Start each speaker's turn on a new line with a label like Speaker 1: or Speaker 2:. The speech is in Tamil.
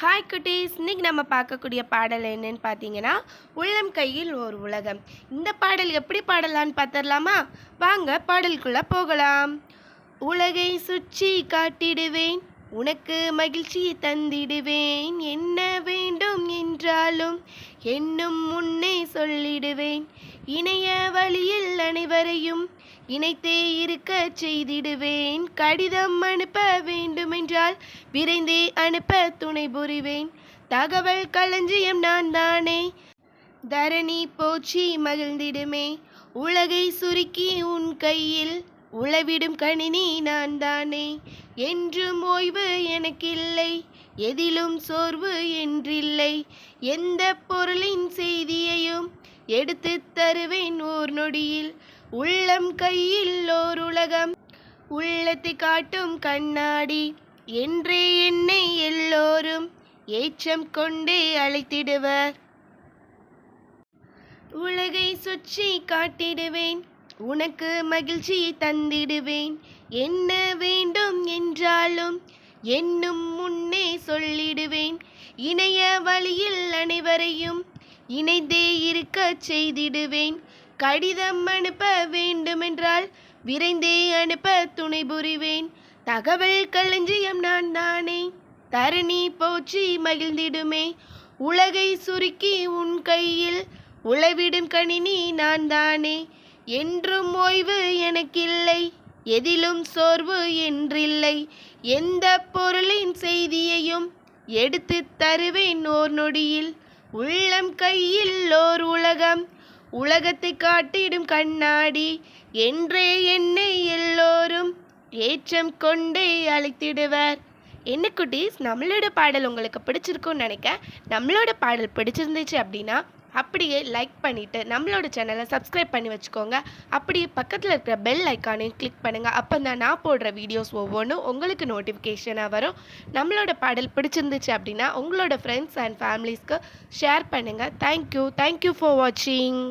Speaker 1: ஹாய் குட்டீஸ் இன்னைக்கு நம்ம பார்க்கக்கூடிய பாடல் என்னன்னு பார்த்தீங்கன்னா உள்ளம் கையில் ஒரு உலகம். இந்த பாடல் எப்படி பாடலான்னு பார்த்துடலாமா? வாங்க பாடலுக்குள்ளே போகலாம். உலகை சுற்றி காட்டிடுவேன் உனக்கு மகிழ்ச்சி தந்திடுவேன். என்ன வேண்டும் என்றாலும் என்னும் முன்னே சொல்லிடுவேன். இணைய வழியில் அனைவரையும் இணைத்தே இருக்க செய்திடுவேன். கடிதம் அனுப்ப வேண்டுமென்றால் விரைந்தே அனுப்ப துணை புரிவேன். தகவல் களஞ்சியம் நான் தானே. தரணி போச்சி மகிழ்ந்திடுமே. உலகை சுருக்கி உன் கையில் உளவிடும் கணினி நான் தானே. என்றும் ஓய்வு எனக்கில்லை எதிலும் சோர்வு என்றில்லை. எந்த பொருளின் செய்தியையும் எடுத்து தருவேன் ஓர் நொடியில். உள்ளம் கையில் ஓர் உலகம் உள்ளத்தை காட்டும் கண்ணாடி. என்றே என்னை எல்லோரும் ஏற்றம் கொண்டே அழைத்திடுவர். உலகை சுற்றி காட்டிடுவேன் உனக்கு மகிழ்ச்சி தந்திடுவேன். என்ன வேண்டும் என்றாலும் என்னும் முன்னே சொல்லிடுவேன். இணைய வழியில் அனைவரையும் இணைந்தே இருக்க செய்திடுவேன். கடிதம் அனுப்ப வேண்டுமென்றால் விரைந்தே அனுப்ப துணை புரிவேன். தகவல் களஞ்சியம் நான் தானே. தரணி போச்சி மகிழ்ந்திடுமே. உலகை சுருக்கி உன் கையில் உளவிடும் கணினி நான் தானே. என்றும் ஓய்வு எனக்கில்லை. எதிலும் சோர்வு என்றில்லை. எந்த பொருளின் செய்தியையும் எடுத்து தருவேன் ஓர் நொடியில். உள்ளம் கையில் ஓர் உலகம். உலகத்தை காட்டிடும் கண்ணாடி. என்றே என்னை எல்லோரும் ஏற்றம் கொண்டே அழைத்திடுவர். என்ன குட்டீஸ் நம்மளோட பாடல் உங்களுக்கு பிடிச்சிருக்கும்னு நினைக்க நம்மளோட பாடல் பிடிச்சிருந்துச்சு அப்படின்னா அப்படியே லைக் பண்ணிவிட்டு நம்மளோட சேனலை சப்ஸ்கிரைப் பண்ணி வச்சுக்கோங்க. அப்படியே பக்கத்தில் இருக்கிற பெல் ஐக்கானையும் கிளிக் பண்ணுங்கள் அப்போ தான் நான் போடுற வீடியோஸ் ஒவ்வொன்றும் உங்களுக்கு நோட்டிஃபிகேஷனாக வரும். நம்மளோட பாடல் பிடிச்சிருந்துச்சு அப்படின்னா உங்களோட ஃப்ரெண்ட்ஸ் அண்ட் ஃபேமிலிஸ்க்கு ஷேர் பண்ணுங்கள் thank you thank you for வாட்சிங்